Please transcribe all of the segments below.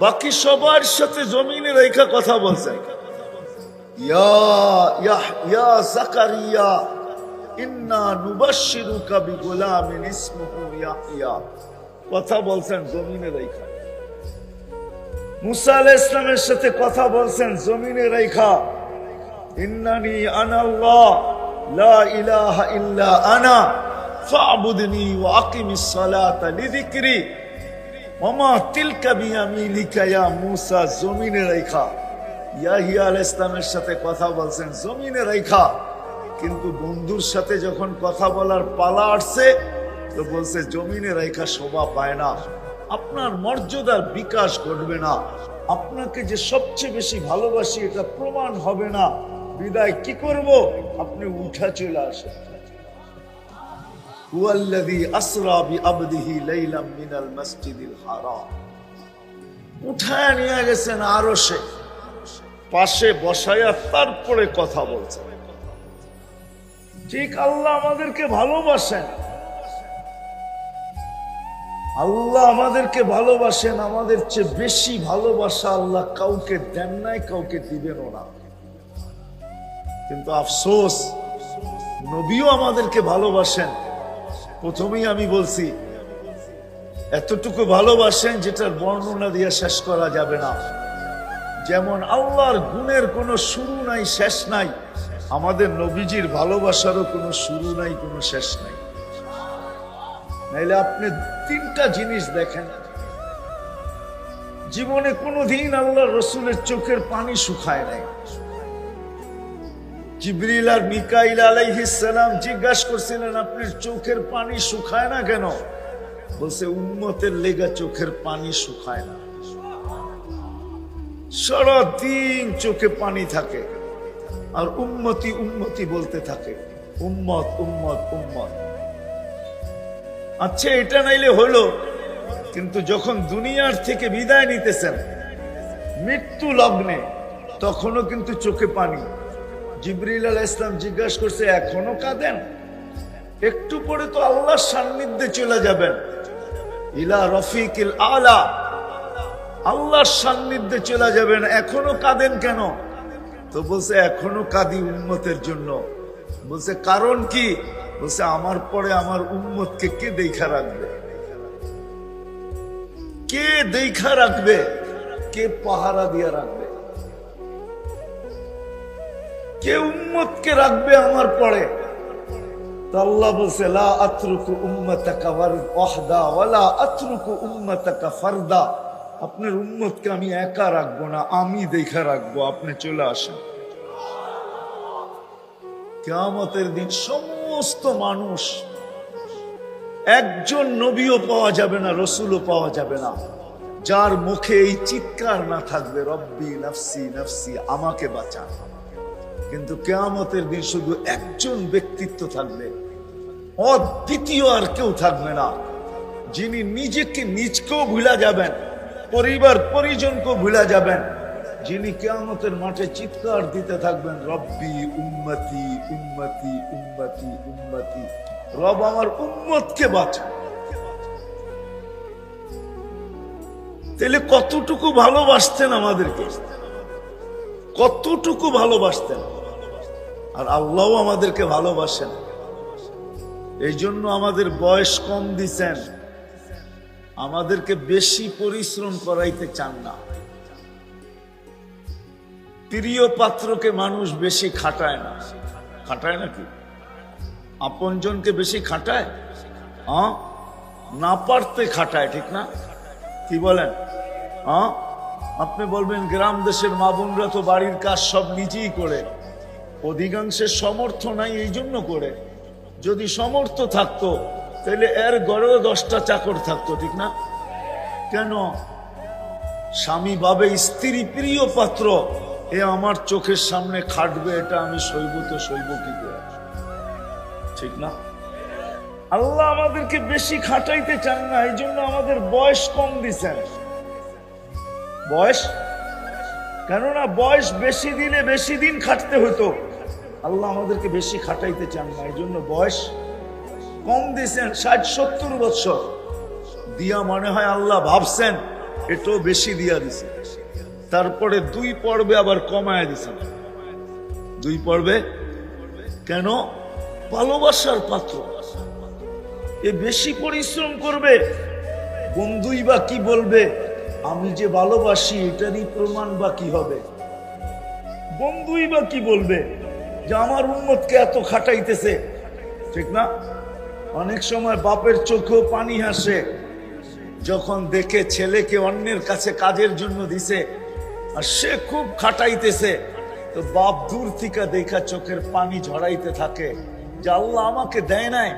বাকি সবার সাথে জমিনে রেখা কথা বলছে। বলছেন জমিনে মুসা সাথে কথা বলছেন জমিনে লা আনা। ফাবুদনি ওয়া আকিমিস সালাতা লিযিকরি মামা তিলকা বিয়ামিলিকা ইয়া মুসা জমিনে রেখা ইয়াহিয়া আলাইহিস সাথে কথা বলছেন, জমিনে রেখা। কিন্তু বন্ধুর সাথে যখন কথা বলার পালা আসছে, তো বলছে, জমিনে রেখা শোভা পায় না। আপনার মর্যাদার বিকাশ ঘটবে না। আপনাকে যে সবচেয়ে বেশি ভালোবাসি, এটা প্রমাণ হবে না। বিদায় কি করব? আপনি উঠা চলে আসেন। هو الذي أسرى بعبده ليلا من المسجد الحرام উঠায় নিয়ে গেছেন আরো সে পাশে বসায়া তারপরে কথা বলছে ঠিক আল্লাহ আমাদেরকে ভালোবাসেন আল্লাহ আমাদেরকে ভালোবাসেন আমাদের চেয়ে বেশি ভালোবাসা আল্লাহ কাউকে দেন নাই কাউকে দিবেনও না কিন্তু আফসোস নবীও আমাদেরকে ভালোবাসেন প্রথমেই আমি বলছি, এতটুকু ভালোবাসেন যেটার বর্ণনা দিয়ে শেষ করা যাবে না। যেমন আল্লাহর গুণের কোনো শুরু নাই, শেষ নাই, আমাদের নবীজির ভালোবাসারও কোনো শুরু নাই, কোনো শেষ নাই। নাইলে আপনি তিনটা জিনিস দেখেন। জীবনে কোনোদিন আল্লাহ রসুলের চোখের পানি শুকায় নাই। জিবরিল আর মিকাইল আলাইহিসালাম জিজ্ঞাসা করছিলেন আপনার চোখের পানি শুকায় না কেন? বলছে উন্মতের লেগা চোখের পানি শুকায় না। সারাদিন চোখে পানি থাকে আর উন্মতি উন্মতি বলতে থাকে, উম্মত উম্মত উম্মত। আচ্ছা এটা নাইলে হলো কিন্তু যখন দুনিয়ার থেকে বিদায় নিতেছেন, মৃত্যু লগ্নে, তখনও কিন্তু চোখে পানি। জিবরিল আল ইসলাম জিজ্ঞাসা করছে, এখনও কাঁদেন? একটু পরে তো আল্লাহর সান্নিধ্যে চলে যাবেন। ইলা রফিকিল আলা। আল্লাহর সান্নিধ্যে চলে যাবেন, এখনও কাঁদেন কেন? তো বলছে, এখনও কাঁদি উন্মতের জন্য। বলছে, কারণ কি? বলছে, আমার পরে আমার উম্মতকে কে দেখা রাখবে? কে দেখা রাখবে? কে পাহারা দিয়ে রাখবে? কে উম্মতকে রাখবে আমার পরে? আল্লাহ আমি একা রাখব না, আমি দেখা রাখব, আপনি চলে আসেন। দিন সমস্ত মানুষ, একজন নবীও পাওয়া যাবে না, রসুলও পাওয়া যাবে না। যার মুখে এই চিৎকার না থাকবে, রব্বি নফসি নফসি, আমাকে বাঁচান। কিন্তু কেয়ামতের দিন শুধু একজন ব্যক্তিত্ব থাকবে। অদ্বিতীয় আর কেউ থাকবে না। যিনি নিজেকে নিজকেও ভুলা যাবেন, পরিবার পরিজনকেও ভুলা যাবেন। যিনি কেয়ামতের মাঠে চিৎকার দিতে থাকবেন, রব্বি উম্মতি উম্মতি উম্মতি উম্মতি, রব আমার উম্মতকে বাঁচান তাহলে কতটুকু ভালোবাসতেন আমাদেরকে? কতটুকু ভালোবাসতেন? আর আল্লাহ আমাদেরকে ভালোবাসেন। এই জন্য আমাদের বয়স কম দিছেন। আমাদেরকে বেশি পরিশ্রম করাইতে চান না। প্রিয় পাত্রকে মানুষ বেশি খাটায় না। খাটায় নাকি? আপনজনকে বেশি খাটায়? হ্যাঁ? না পারতে খাটায়, ঠিক না? কি বলেন? হ্যাঁ? আপনি বলবেন, গ্রাম দেশের মা বোনরা তো বাড়ির কাজ সব নিজেই করে। অধিকাংশের সমর্থ নাই এই জন্য করে। যদি সমর্থ থাকতো, তাহলে এর গড়েও দশটা চাকর থাকতো, ঠিক না? কেন? স্বামী ভাবে স্ত্রী প্রিয় পাত্র, এ আমার চোখের সামনে খাটবে, এটা আমি সইব তো সইব কি করে? ঠিক না? আল্লাহ আমাদেরকে বেশি খাটাইতে চান না, এই জন্য আমাদের বয়স কম দিচ্ছেন বয়স? কেননা বয়স বেশি দিলে বেশি দিন খাটতে হতো আল্লাহ আমাদেরকে বেশি খাটাইতে চান না এই জন্য বয়স কম দিয়েছেন, ষাট, সত্তর বছর। দিয়া মনে হয় আল্লাহ ভাবছেন, এটাও বেশি দিয়া দিছে। তারপরে দুই পর্বে আবার কমায় দিছেন দুই পর্বে? কেন? ভালোবাসার পাত্র। এ বেশি পরিশ্রম করবে, বন্ধুই বা কি বলবে, আমি যে ভালোবাসি, এটারই প্রমাণ বা কি হবে? বন্ধুই বা কি বলবে? যে আমার উন্মতকে এত খাটাইতেছে। ঠিক না? অনেক সময় বাপের চোখেও পানি হাসে যখন দেখে ছেলেকে অন্যের কাছে কাজের জন্য দিছে, আর সে খুব খাটাইতেছে। তো বাপ দূর থেকে দেখা চোখের পানি ঝরাইতে থাকে। যে আল্লাহ আমাকে দেয় নাই,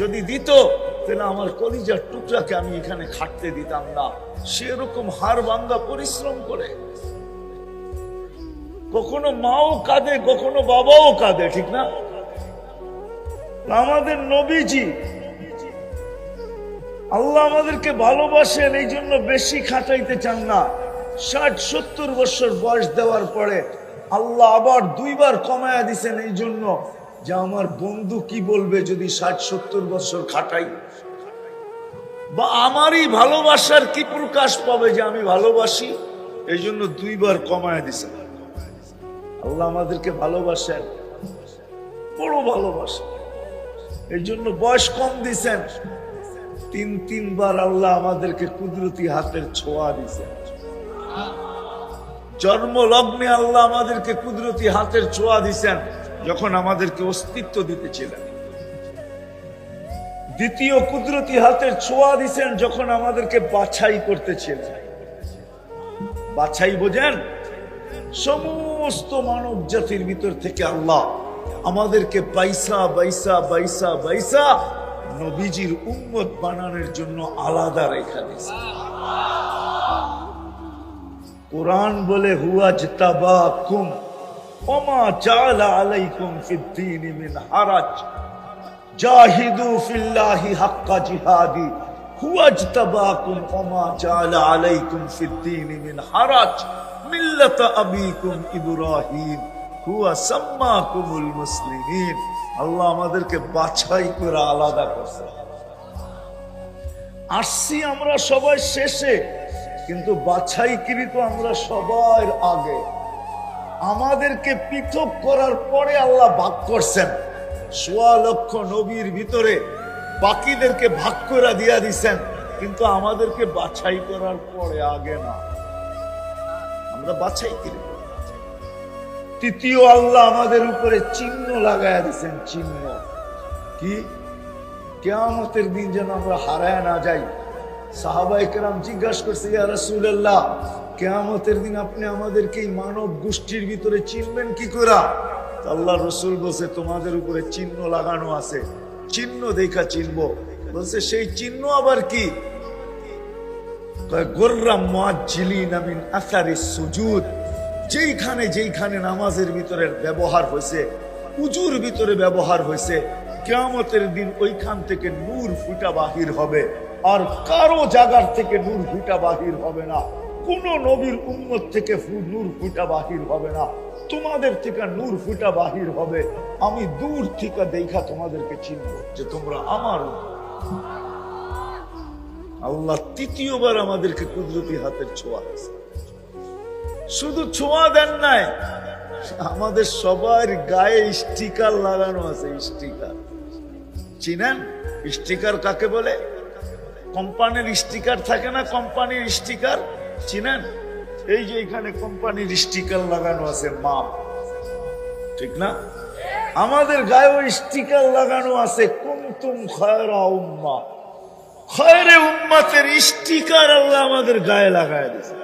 যদি দিত, তাহলে আমার কলিজার টুকরাকে আমি এখানে খাটতে দিতাম না। সেরকম হার ভাঙ্গা পরিশ্রম করে। কখনো মাও কাঁদে, কখনো বাবাও কাঁদে, ঠিক না? আমাদের নবীজি, আল্লাহ আমাদেরকে ভালোবাসেন, এই জন্য বেশি খাটাইতে চান না। ষাট, সত্তর বছর বয়স দেওয়ার পরে আল্লাহ আবার দুইবার কমায়া দিছেন এই জন্য যে আমার বন্ধু কি বলবে যদি ষাট, সত্তর বছর খাটাই? বা আমারই ভালোবাসার কি প্রকাশ পাবে যে আমি ভালোবাসি? এই জন্য দুইবার কমায়া দিছেন। আল্লাহ আমাদেরকে ভালোবাসেন, বড় ভালোবাসেন। এই জন্য বয়স কম দিছেন তিন, তিনবার আল্লাহ আমাদেরকে কুদরতি হাতের ছোঁয়া দিছেন জন্ম লগ্নে আল্লাহ আমাদেরকে কুদরতি হাতের ছোঁয়া দিছেন যখন আমাদেরকে অস্তিত্ব দিতেছিলেন। দ্বিতীয় কুদরতি হাতের ছোঁয়া দিছেন যখন আমাদেরকে বাছাই করতেছিলেন। বাছাই বোঝেন? সমস্ত মানব জাতির ভিতর থেকে আল্লাহ আমাদেরকে বাইসা বাইসা বাইসা বাইসা নবীজির উম্মত বানানোর জন্য আলাদা রেখা দিয়েছে। কোরআন বলে হুয়া জিতাবা কুম ওমা জালা আলাইকুম ফিদ্দিন মিন হারাজ। জাহিদু ফিল্লাহি হাক্কা জিহাদি। হুয়া জিতাবাকুম ওমা জালা আলাইকুম ফিদ্দিন মিন হারাজ। আল্লাহ আমাদেরকে বাছাই করে আলাদা করছে। আসছি আমরা সবাই শেষে, কিন্তু আমরা আগে। আমাদেরকে পৃথক করার পরে আল্লাহ ভাগ করছেন। সোয়া লক্ষ নবীর ভিতরে বাকিদেরকে ভাগ করে দিয়া দিছেন, কিন্তু আমাদেরকে বাছাই করার পরে আগে না। আমরা বাছাই করি। তৃতীয় আল্লাহ আমাদের উপরে চিহ্ন লাগায়া দিছেন, চিহ্ন। কি? কেয়ামতের দিন যেন আমরা হারায় না যাই। সাহাবাই কেরাম জিজ্ঞাসা করছে, ইয়া রাসূলুল্লাহ, কেয়ামতের দিন আপনি আমাদেরকে এই মানব গোষ্ঠীর ভিতরে চিনবেন কি করে? আল্লাহ রসুল বলছে, তোমাদের উপরে চিহ্ন লাগানো আছে। চিহ্ন দেখা চিনব। বলছে, সেই চিহ্ন আবার কি? গোর্রাম মুআজ্জিলিনা মিন আসারি সুজুদ। যেইখানে যেইখানে নামাজের ভিতরে ব্যবহার হয়েছে, উজুর ভিতরে ব্যবহার হয়েছে, কেয়ামতের দিন ওইখান থেকে নূর ফুটা বাহির হবে। আর কারও জায়গার থেকে নূর ফুটা বাহির হবে না। কোন নবীর উম্মত থেকে নূর ফুটা বাহির হবে না। তোমাদের থেকে নূর ফুটা বাহির হবে। আমি দূর থেকে দেখা তোমাদেরকে চিনব যে তোমরা আমার। আল্লাহ তৃতীয়বার আমাদেরকে কুদরতি হাতের ছোঁয়া শুধু ছোঁয়া দেন নাই, আমাদের সবার গায়ে স্টিকার লাগানো আছে, স্টিকার। চিনেন? স্টিকার কাকে বলে? কোম্পানির স্টিকার থাকে না কোম্পানির স্টিকার? চিনেন? এই যে এখানে কোম্পানির স্টিকার লাগানো আছে, মাপ। ঠিক না? আমাদের গায়েও স্টিকার লাগানো আছে কুমতুম খয়রা উম্মা খয়রে উম্মাতের স্টিকার আল্লাহ আমাদের গায়ে লাগায় দিয়েছে।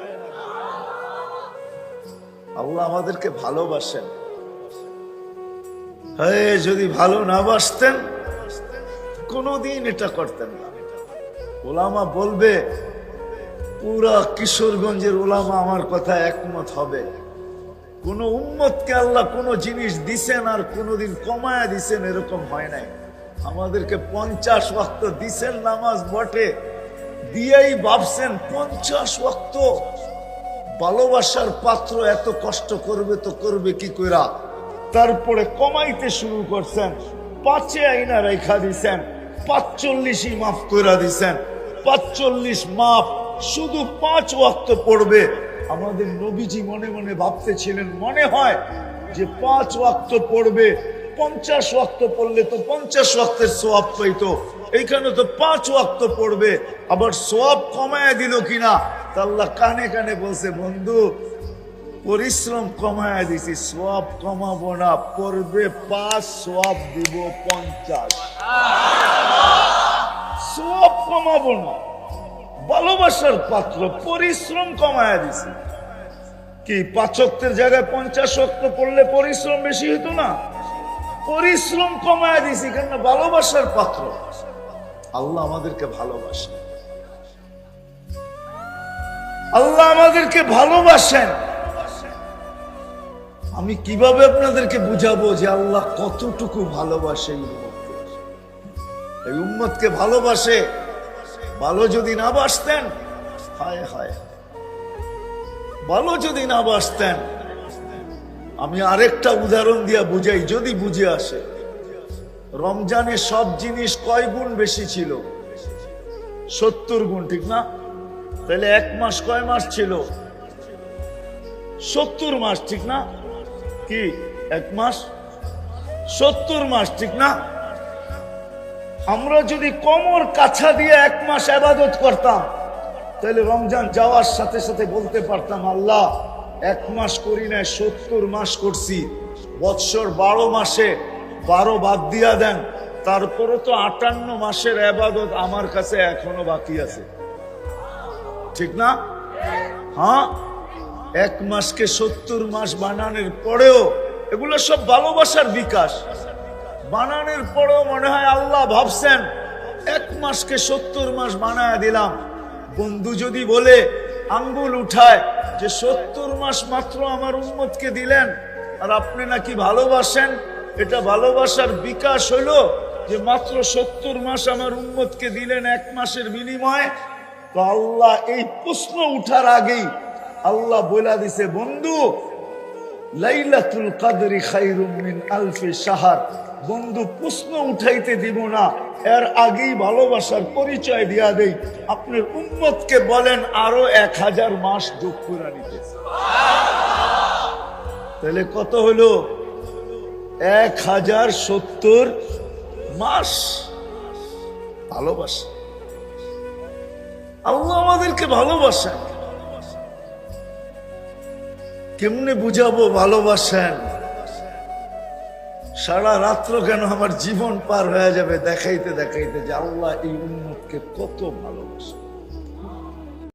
আল্লাহ আমাদেরকে ভালোবাসেন। হ্যাঁ যদি ভালো না বাসতেন, কোনোদিন এটা করতেন না। ওলামা বলবে, পুরা কিশোরগঞ্জের ওলামা আমার কথা একমত হবে। কোন উম্মতকে আল্লাহ কোন জিনিস দিছেন আর কোনোদিন কমায়া দিছেন এরকম হয় নাই। আমাদেরকে পঞ্চাশ ওয়াক্ত দিছেন নামাজ বটে, দিয়েই ভাবছেন পঞ্চাশ ওয়াক্ত। ভালোবাসার পাত্র এত কষ্ট করবে তো করবে কি কইরা? তারপরে কমাইতে শুরু করছেন, পাঁচে আইনা রেখা দিছেন, পাঁচচল্লিশই মাফ কইরা দিছেন। পাঁচচল্লিশ মাপ শুধু পাঁচ ওয়াক্ত পড়বে। আমাদের নবীজি মনে মনে ভাবতেছিলেন, মনে হয় যে পাঁচ ওয়াক্ত পড়বে পঞ্চাশ ওয়াক্ত পড়লে তো পঞ্চাশ ওয়াক্তের সোয়াব পাইতো। এইখানে তো পাঁচ ওয়াক্ত পড়বে। আবার সোয়াব কমায় দিল কিনা, তা আল্লাহ কানে কানে বলছে, বন্ধু, পরিশ্রম কমায় দিছি সোয়াব কমাবো না, পড়বে পাঁচ সোয়াব দিব পঞ্চাশ। সোয়াব কমাবো না। ভালোবাসার পাত্র, পরিশ্রম কমায় দিছি। কি, পাঁচ পাচকের জায়গায় পঞ্চাশ অক্ত পড়লে পরিশ্রম বেশি হতো না? পরিশ্রম কমায় দিছি কেন ভালোবাসার পাত্র। আল্লাহ আমাদেরকে ভালোবাসেন। আল্লাহ আমাদেরকে ভালোবাসেন। আমি কীভাবে আপনাদেরকে বুঝাবো যে আল্লাহ কতটুকু ভালোবাসে এই উম্মতকে ভালোবাসে, ভালো যদি না বাসতেন, হায় হায়। ভালো যদি না বাসতেন আমি আরেকটা উদাহরণ দিয়া বুঝাই, যদি বুঝে আসে। রমজানে সব জিনিস কয় গুণ বেশি ছিল? সত্তর গুণ, ঠিক না? তাহলে এক মাস কয় মাস ছিল? সত্তর মাস, ঠিক না? কি? এক মাস? সত্তর মাস, ঠিক না? আমরা যদি কমর কাছা দিয়ে এক মাস আবাদত করতাম, তাহলে রমজান যাওয়ার সাথে সাথে বলতে পারতাম, আল্লাহ এক মাস করি নাই, সত্তর মাস করছি। বৎসর বারো মাসে, বারো বাদ দিয়া দেন, তারপরে তো আটান্ন মাসের আবাদত আমার কাছে এখনও বাকি আছে। ঠিক না? হ্যাঁ? এক মাসকে সত্তর মাস বানানোর পরেও, এগুলো সব ভালোবাসার বিকাশ। বানানোর পরেও মনে হয় আল্লাহ ভাবছেন, এক মাসকে সত্তর মাস বানায় দিলাম। বন্ধু যদি বলে, আঙ্গুল উঠায় যে সত্তর মাস মাত্র আমার উম্মতকে দিলেন। আর আপনি নাকি ভালোবাসেন? এটা ভালোবাসার বিকাশ হলো যে মাত্র সত্তর মাস আমার উম্মতকে দিলেন এক মাসের বিনিময়ে। তো আল্লাহ এই প্রশ্ন উঠার আগেই আল্লাহ বলে দিছে, বন্ধু লাইলাতুল কাদরি খাইরুম মিন আলফি সাহার বন্ধু, প্রশ্ন উঠাইতে দিব না। এর আগেই ভালোবাসার পরিচয় দিয়া দেই। আপনার উম্মতকে বলেন, আরও এক হাজার মাস যোগ করে নিতে। তাহলে কত হলো? এক হাজার সত্তর মাস। ভালোবাসা। আল্লাহ আমাদেরকে ভালোবাসেন। কেমনে বুঝাবো ভালোবাসেন? সারা রাত্র কেন আমার জীবন পার হয়ে যাবে দেখাইতে দেখাইতে যে আল্লাহ এই উন্মতকে কত ভালোবাসে।